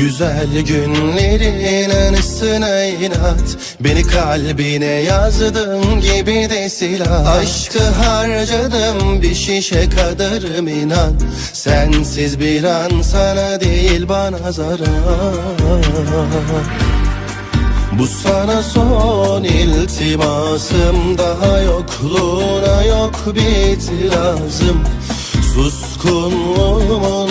Güzel günlerin anısına inat. Beni kalbine yazdım gibi de silah. Aşkı harcadım bir şişe kadarım inan Sensiz bir an sana değil bana zarar. Bu sana son iltimasım. Daha yokluğuna yok bir itirazım. Suskunluğumun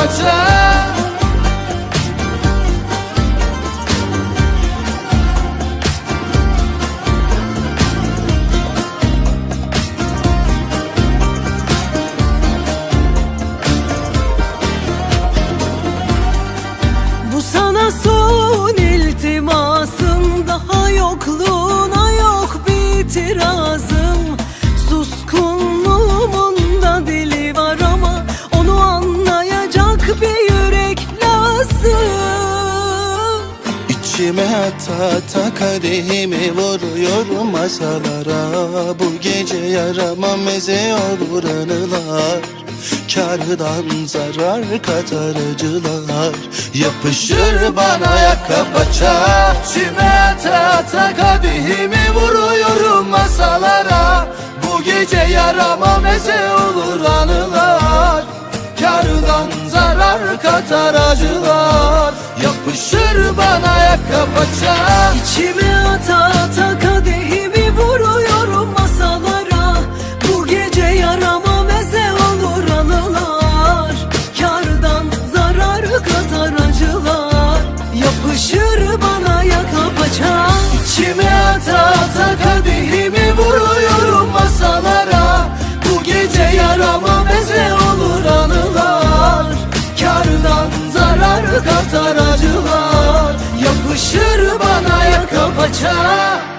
paça İçime ata ata kadehimi vuruyorum masalara. Bu gece yarama meze olur anılar. Kardan zarar katar acılar Yapışır bana yaka paça İçime ata ata kadehimi vuruyorum masalara. Bu gece yarama meze olur anılar. Kardan zarar katar acılar Yapışır bana yaka İçime ata ata kadehimi vuruyorum masalara. Bu gece yarama meze olur anılar. Kardan zarar katar acılar. Yapışır zarar katar acılar